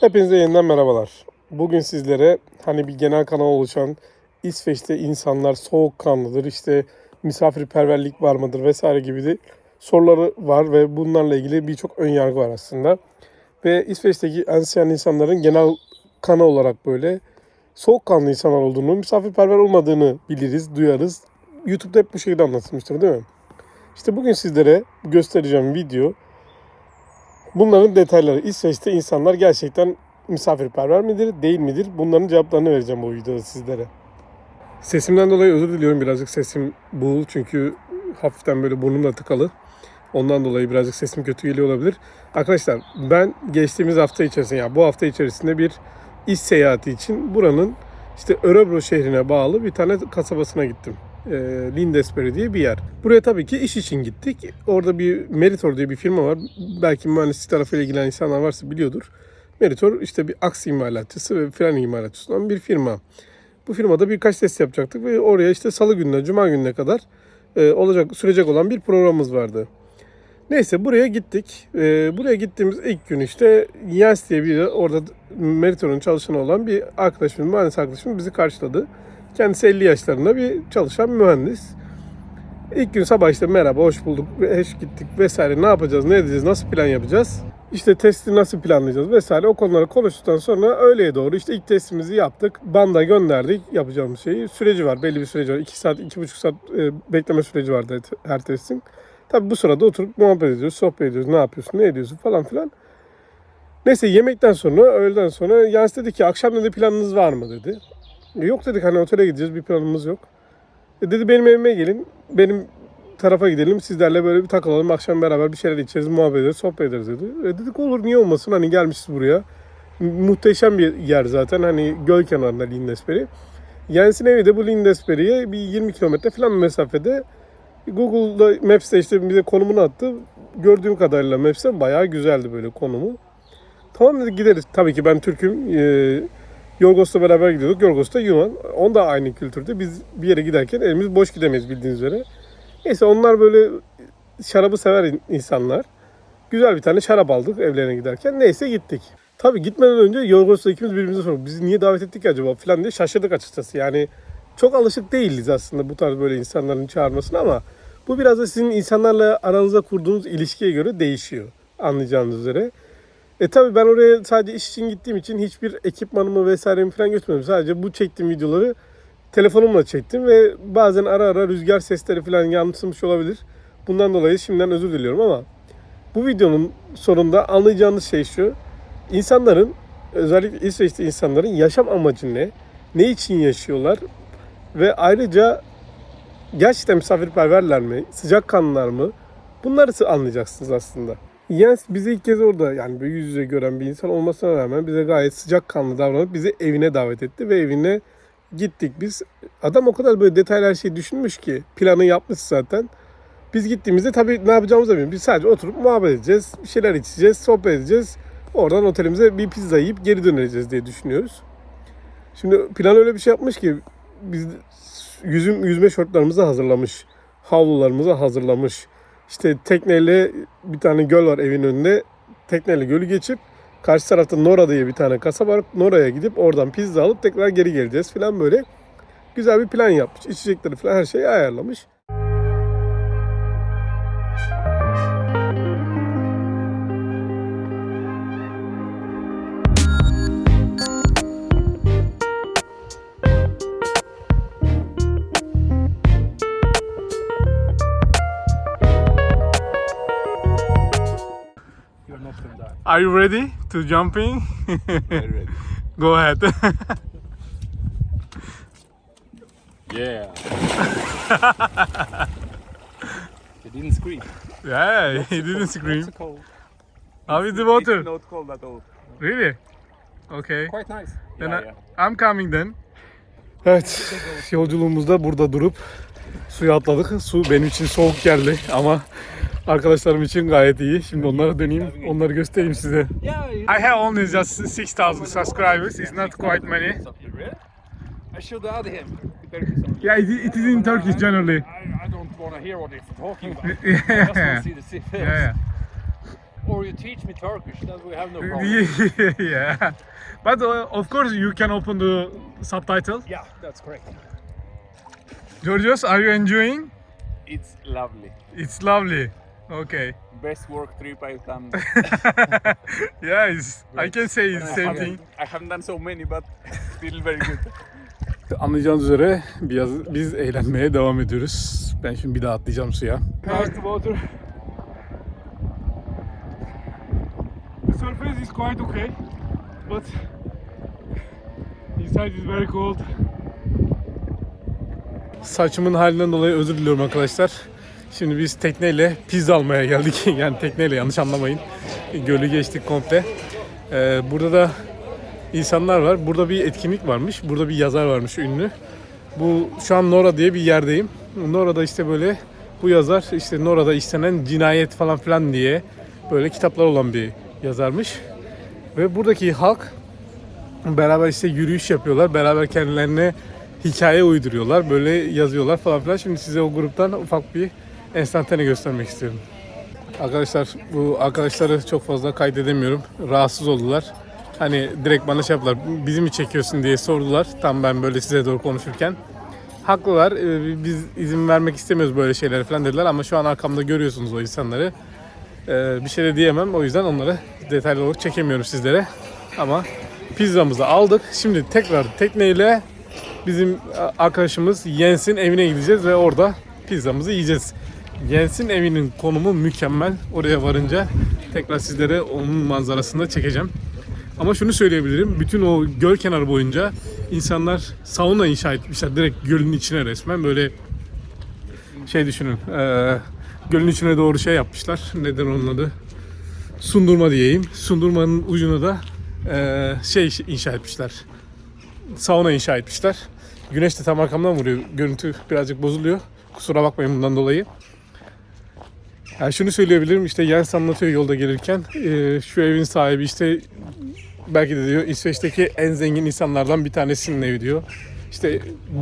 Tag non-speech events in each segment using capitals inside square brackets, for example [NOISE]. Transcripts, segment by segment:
Hepinize yeniden merhabalar. Bugün sizlere hani bir genel kanal oluşan İsveç'te insanlar soğukkanlıdır, işte misafirperverlik var mıdır vesaire gibi de soruları var ve bunlarla ilgili birçok ön yargı var aslında. Ve İsveç'teki ensiyen insanların genel kanı olarak böyle soğukkanlı insanlar olduğunu, misafirperver olmadığını biliriz, duyarız. YouTube'da hep bu şekilde anlatılmıştır değil mi? İşte bugün sizlere göstereceğim video Bunların detayları. İsveç'te insanlar gerçekten misafirperver midir, değil midir? Bunların cevaplarını vereceğim bu videoda sizlere. Sesimden dolayı özür diliyorum. Birazcık sesim boğul çünkü hafiften böyle burnum da tıkalı. Ondan dolayı birazcık sesim kötü geliyor olabilir. Arkadaşlar ben geçtiğimiz hafta içerisinde, yani bu hafta içerisinde bir iş seyahati için buranın işte Örebro şehrine bağlı bir tane kasabasına gittim. E, Lindesberg diye bir yer. Buraya tabii ki iş için gittik. Orada bir Meritor diye bir firma var. Belki mühendislik tarafıyla ilgilenen insanlar varsa biliyordur. Meritor işte bir aks imalatçısı ve fren imalatçısı olan bir firma. Bu firmada birkaç test yapacaktık ve oraya işte salı gününe, cuma gününe kadar e, olacak sürecek olan bir programımız vardı. Neyse buraya gittik. E, buraya gittiğimiz ilk gün işte Jens diye bir orada Meritor'un çalışanı olan bir arkadaşımız, mühendis arkadaşımız bizi karşıladı. Kendisi 50 yaşlarında bir çalışan mühendis. İlk gün sabah işte merhaba, hoş bulduk, hoş gittik vesaire ne yapacağız, ne edeceğiz, nasıl plan yapacağız? İşte testi nasıl planlayacağız vesaire o konuları konuştuktan sonra öğleye doğru işte ilk testimizi yaptık. Banda gönderdik yapacağımız şeyi. Süreci var, belli bir süreci var. 2 saat, 2,5 saat e, bekleme süreci vardı her testin. Tabi bu sırada oturup muhabbet ediyoruz, sohbet ediyoruz, ne yapıyorsun, ne ediyorsun falan filan. Neyse yemekten sonra, öğleden sonra Yans dedi ki akşam dedi planınız var mı dedi. Yok dedik hani otele gideceğiz bir planımız yok. E dedi benim evime gelin. Benim tarafa gidelim. Sizlerle böyle bir takılalım. Akşam beraber bir şeyler içeriz, muhabbet ederiz, sohbet ederiz dedi. E dedik olur niye olmasın hani gelmişiz buraya. Mu- Muhteşem bir yer zaten hani göl kenarında Lindesberg. Jens'in evi de bu Lindesberg'e bir 20 kilometre falan mesafede. Google'da Maps'te işte bize konumunu attı. Gördüğüm kadarıyla Maps'te bayağı güzeldi böyle konumu. Tamam dedik gideriz. Tabii ki ben Türk'üm. Ee, Yorgos'la beraber gidiyorduk. Yorgos da Yunan. On da aynı kültürde. Biz bir yere giderken elimiz boş gidemeyiz bildiğiniz üzere. Neyse onlar böyle şarabı sever in- insanlar. Güzel bir tane şarap aldık evlerine giderken. Neyse gittik. Tabii gitmeden önce Yorgos'la ikimiz birbirimize sorduk. Bizi niye davet ettik acaba falan diye şaşırdık açıkçası. Yani çok alışık değiliz aslında bu tarz böyle insanların çağırmasına ama bu biraz da sizin insanlarla aranızda kurduğunuz ilişkiye göre değişiyor. Anlayacağınız üzere. E tabi ben oraya sadece iş için gittiğim için hiçbir ekipmanımı vesairemi falan götürmedim. Sadece bu çektiğim videoları telefonumla çektim ve bazen ara ara rüzgar sesleri falan yansımış olabilir. Bundan dolayı şimdiden özür diliyorum ama bu videonun sonunda anlayacağınız şey şu. İnsanların özellikle İsveç'te insanların yaşam amacı ne? Ne için yaşıyorlar? Ve ayrıca gerçekten misafirperverler mi? Sıcakkanlılar mı? Bunları anlayacaksınız aslında. Jens bizi ilk kez orada yani böyle yüz yüze gören bir insan olmasına rağmen bize gayet sıcakkanlı davranıp bizi evine davet etti ve evine gittik biz. Adam o kadar böyle detaylı her şeyi düşünmüş ki planı yapmış zaten. Biz gittiğimizde tabii ne yapacağımızı bilmiyoruz. Biz sadece oturup muhabbet edeceğiz, bir şeyler içeceğiz, sohbet edeceğiz. Oradan otelimize bir pizza yiyip geri döneceğiz diye düşünüyoruz. Şimdi plan öyle bir şey yapmış ki biz yüzüm yüzme şortlarımızı hazırlamış. Havlularımızı hazırlamış. İşte tekneyle bir tane göl var evin önünde. Tekneyle gölü geçip karşı tarafta Nora diye bir tane kasaba var. Nora'ya gidip oradan pizza alıp tekrar geri geleceğiz falan böyle. Güzel bir plan yapmış. İçecekleri falan her şeyi ayarlamış. Are you ready to jumping? Very ready. [LAUGHS] Go ahead. [LAUGHS] Yeah. you didn't scream. yeah, he didn't scream. It's cold. How is the It's water? not cold at all. Really? Okay. Quite nice. Then Yeah, I- yeah. I'm coming then. Evet, yolculuğumuzda burada durup suya atladık. Su benim için soğuk geldi ama arkadaşlarım için gayet iyi. Şimdi onlara döneyim, onları göstereyim size. Yeah. I have only just 6000 subscribers. It's not quite many. I should add him. Yeah, it, it is in Turkish generally. I, don't want to hear what he's talking about. [LAUGHS] I just want to yeah, see the sea yeah. or you teach me Turkish, then we have no [LAUGHS] problem. yeah. But uh, of course you can open the subtitle. yeah, that's correct. Georgios, are you enjoying? It's lovely. It's lovely. Okay. Best work trip I've done. [LAUGHS] yes, I can say the same thing. I haven't done so many, but still very good. [LAUGHS] Anlayacağınız üzere biraz biz eğlenmeye devam ediyoruz. Ben şimdi bir daha atlayacağım suya. The water. The surface is quite okay, but inside is very cold. Saçımın halinden dolayı özür diliyorum arkadaşlar. Şimdi biz tekneyle pizza almaya geldik. [LAUGHS] yani tekneyle yanlış anlamayın. Gölü geçtik komple. Ee, burada da insanlar var. Burada bir etkinlik varmış. Burada bir yazar varmış ünlü. Bu şu an Nora diye bir yerdeyim. Nora'da işte böyle bu yazar işte Nora'da işlenen cinayet falan filan diye böyle kitaplar olan bir yazarmış. Ve buradaki halk beraber işte yürüyüş yapıyorlar. Beraber kendilerine hikaye uyduruyorlar. Böyle yazıyorlar falan filan. Şimdi size o gruptan ufak bir enstantane göstermek istiyorum. Arkadaşlar bu arkadaşları çok fazla kaydedemiyorum. Rahatsız oldular. Hani direkt bana şey yaptılar. Bizi mi çekiyorsun diye sordular. Tam ben böyle size doğru konuşurken. Haklılar. Ee, Biz izin vermek istemiyoruz böyle şeylere falan dediler ama şu an arkamda görüyorsunuz o insanları. Ee, Bir şey de diyemem. O yüzden onları detaylı olarak çekemiyorum sizlere. Ama pizzamızı aldık. Şimdi tekrar tekneyle bizim arkadaşımız Jens'in evine gideceğiz ve orada pizzamızı yiyeceğiz. Jens'in evinin konumu mükemmel. Oraya varınca tekrar sizlere onun manzarasını da çekeceğim. Ama şunu söyleyebilirim. Bütün o göl kenarı boyunca insanlar sauna inşa etmişler. Direkt gölün içine resmen böyle şey düşünün. eee, gölün içine doğru şey yapmışlar. Neden onun adı? Sundurma diyeyim. Sundurmanın ucuna da eee, şey inşa etmişler. Sauna inşa etmişler. Güneş de tam arkamdan vuruyor. Görüntü birazcık bozuluyor. Kusura bakmayın bundan dolayı. Yani şunu söyleyebilirim işte Jens anlatıyor yolda gelirken eee, şu evin sahibi işte belki de diyor İsveç'teki en zengin insanlardan bir tanesinin evi diyor. İşte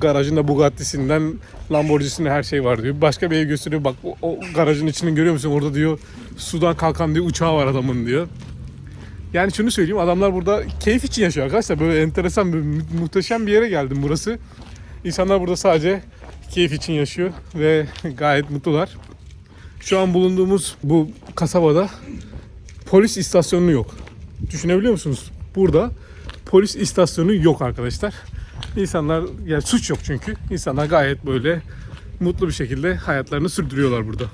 garajında Bugatti'sinden Lamborghini'sine her şey var diyor. Başka bir ev gösteriyor bak o, o garajın içini görüyor musun? Orada diyor sudan kalkan diyor uçağı var adamın diyor. Yani şunu söyleyeyim adamlar burada keyif için yaşıyor arkadaşlar. Böyle enteresan bir mu- muhteşem bir yere geldim burası. İnsanlar burada sadece keyif için yaşıyor ve gayet mutlular. Şu an bulunduğumuz bu kasabada polis istasyonu yok. Düşünebiliyor musunuz? Burada polis istasyonu yok arkadaşlar. İnsanlar yani suç yok çünkü. İnsanlar gayet böyle mutlu bir şekilde hayatlarını sürdürüyorlar burada.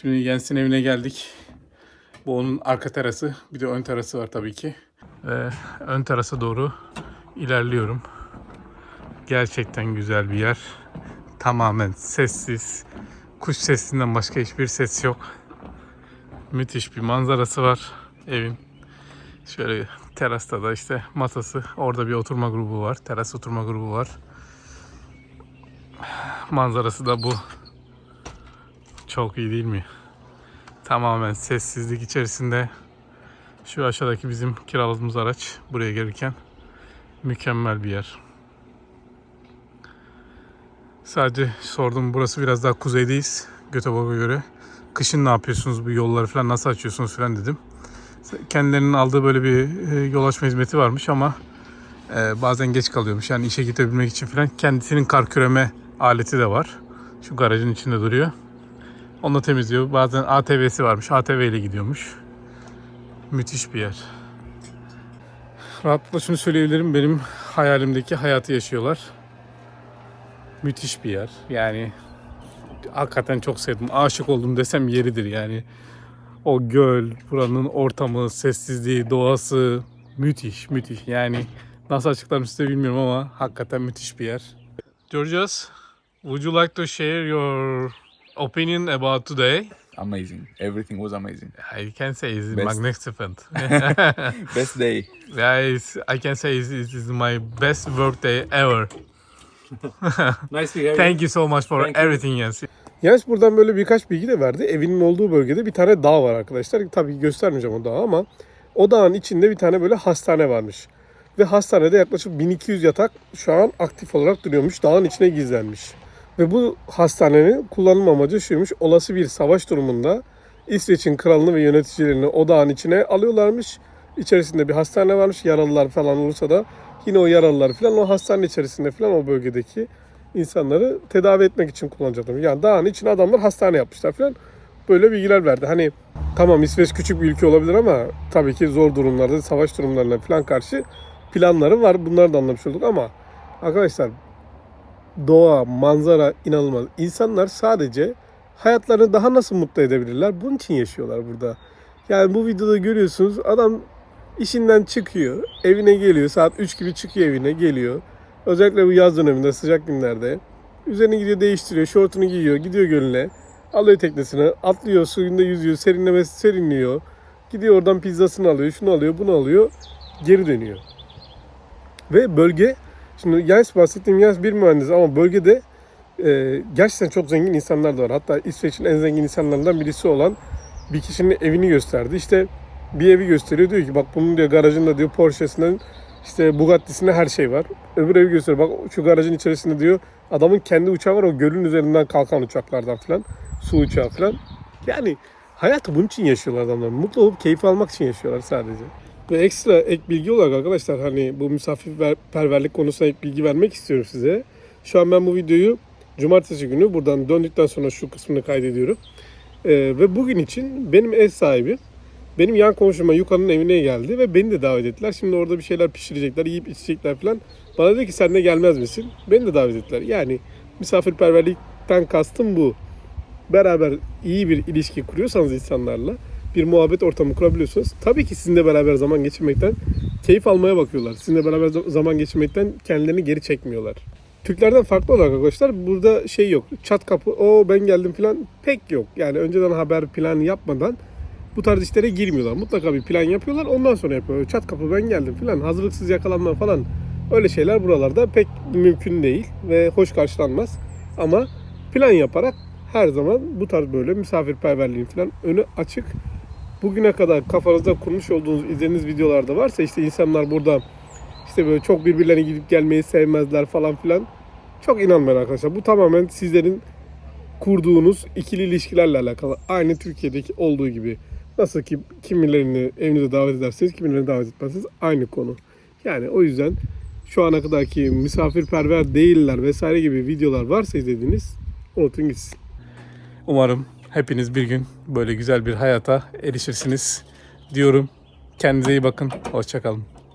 Şimdi Jens'in evine geldik. Bu onun arka terası. Bir de ön terası var tabii ki. Ve ön terasa doğru ilerliyorum. Gerçekten güzel bir yer. Tamamen sessiz. Kuş sesinden başka hiçbir ses yok. Müthiş bir manzarası var evin. Şöyle terasta da işte masası. Orada bir oturma grubu var. Teras oturma grubu var. Manzarası da bu. Çok iyi değil mi? Tamamen sessizlik içerisinde şu aşağıdaki bizim kiraladığımız araç buraya gelirken mükemmel bir yer. Sadece sordum burası biraz daha kuzeydeyiz Göteborg'a göre. Kışın ne yapıyorsunuz bu yolları falan nasıl açıyorsunuz falan dedim. Kendilerinin aldığı böyle bir e, yol açma hizmeti varmış ama e, bazen geç kalıyormuş. Yani işe gidebilmek için falan kendisinin kar küreme aleti de var. Şu garajın içinde duruyor. Onu temizliyor. Bazen ATV'si varmış. ATV ile gidiyormuş. Müthiş bir yer. Rahatlıkla şunu söyleyebilirim. Benim hayalimdeki hayatı yaşıyorlar. Müthiş bir yer. Yani hakikaten çok sevdim. Aşık oldum desem yeridir yani. O göl, buranın ortamı, sessizliği, doğası müthiş, müthiş. Yani nasıl açıklarım size bilmiyorum ama hakikaten müthiş bir yer. Georgios, would you like to share your opinion about today? amazing. Everything was amazing. I can say it's Best. magnificent. [LAUGHS] Best day. yeah, I can say it is my best workday ever. [LAUGHS] Nice to hear Thank you so much for Thank you. everything, Jens. Yalnız buradan böyle birkaç bilgi de verdi. Evinin olduğu bölgede bir tane dağ var arkadaşlar. Tabii göstermeyeceğim o dağı ama o dağın içinde bir tane böyle hastane varmış. Ve hastanede yaklaşık 1200 yatak şu an aktif olarak duruyormuş. Dağın içine gizlenmiş. Ve bu hastanenin kullanım amacı şuymuş. Olası bir savaş durumunda İsveç'in kralını ve yöneticilerini o dağın içine alıyorlarmış. İçerisinde bir hastane varmış. Yaralılar falan olursa da yine o yaralılar falan o hastane içerisinde falan o bölgedeki insanları tedavi etmek için kullanacaklar. Yani dağın içine adamlar hastane yapmışlar falan. Böyle bilgiler verdi. Hani tamam İsveç küçük bir ülke olabilir ama tabii ki zor durumlarda, savaş durumlarına falan karşı planları var. Bunları da anlamış olduk ama arkadaşlar doğa, manzara inanılmaz. İnsanlar sadece hayatlarını daha nasıl mutlu edebilirler? Bunun için yaşıyorlar burada. Yani bu videoda görüyorsunuz adam işinden çıkıyor, evine geliyor. Saat 3 gibi çıkıyor evine, geliyor. Özellikle bu yaz döneminde sıcak günlerde. Üzerine gidiyor değiştiriyor, şortunu giyiyor, gidiyor gölüne. Alıyor teknesine, atlıyor, suyunda yüzüyor, serinlemesi serinliyor. Gidiyor oradan pizzasını alıyor, şunu alıyor, bunu alıyor. Geri dönüyor. Ve bölge, şimdi Jens bahsettiğim Jens bir mühendis ama bölgede e, gerçekten çok zengin insanlar da var. Hatta İsveç'in en zengin insanlarından birisi olan bir kişinin evini gösterdi. İşte bir evi gösteriyor. Diyor ki bak bunun diyor garajında diyor Porsche'sinden işte Bugatti'sinde her şey var. Öbür evi gösteriyor. Bak şu garajın içerisinde diyor adamın kendi uçağı var o gölün üzerinden kalkan uçaklardan falan. Su uçağı falan. Yani hayatı bunun için yaşıyorlar adamlar. Mutlu olup keyif almak için yaşıyorlar sadece. Ve ekstra ek bilgi olarak arkadaşlar hani bu misafirperverlik konusuna ek bilgi vermek istiyorum size. Şu an ben bu videoyu cumartesi günü buradan döndükten sonra şu kısmını kaydediyorum. Ee, ve bugün için benim ev sahibi benim yan komşuma Yuka'nın evine geldi ve beni de davet ettiler. Şimdi orada bir şeyler pişirecekler, yiyip içecekler falan. Bana dedi ki sen de gelmez misin? Beni de davet ettiler. Yani misafirperverlikten kastım bu. Beraber iyi bir ilişki kuruyorsanız insanlarla bir muhabbet ortamı kurabiliyorsunuz. Tabii ki sizinle beraber zaman geçirmekten keyif almaya bakıyorlar. Sizinle beraber za- zaman geçirmekten kendilerini geri çekmiyorlar. Türklerden farklı olarak arkadaşlar burada şey yok. Çat kapı o ben geldim falan pek yok. Yani önceden haber plan yapmadan bu tarz işlere girmiyorlar. Mutlaka bir plan yapıyorlar ondan sonra yapıyorlar. Çat kapı ben geldim falan hazırlıksız yakalanma falan öyle şeyler buralarda pek mümkün değil ve hoş karşılanmaz. Ama plan yaparak her zaman bu tarz böyle misafirperverliğin falan önü açık. Bugüne kadar kafanızda kurmuş olduğunuz izlediğiniz videolarda varsa işte insanlar burada işte böyle çok birbirlerine gidip gelmeyi sevmezler falan filan. Çok inanmayın arkadaşlar. Bu tamamen sizlerin kurduğunuz ikili ilişkilerle alakalı. Aynı Türkiye'deki olduğu gibi. Nasıl ki kimilerini evinize davet ederseniz, kimilerini davet etmezseniz aynı konu. Yani o yüzden şu ana kadarki misafirperver değiller vesaire gibi videolar varsa izlediğiniz unutun gitsin. Umarım hepiniz bir gün böyle güzel bir hayata erişirsiniz diyorum. Kendinize iyi bakın. Hoşçakalın.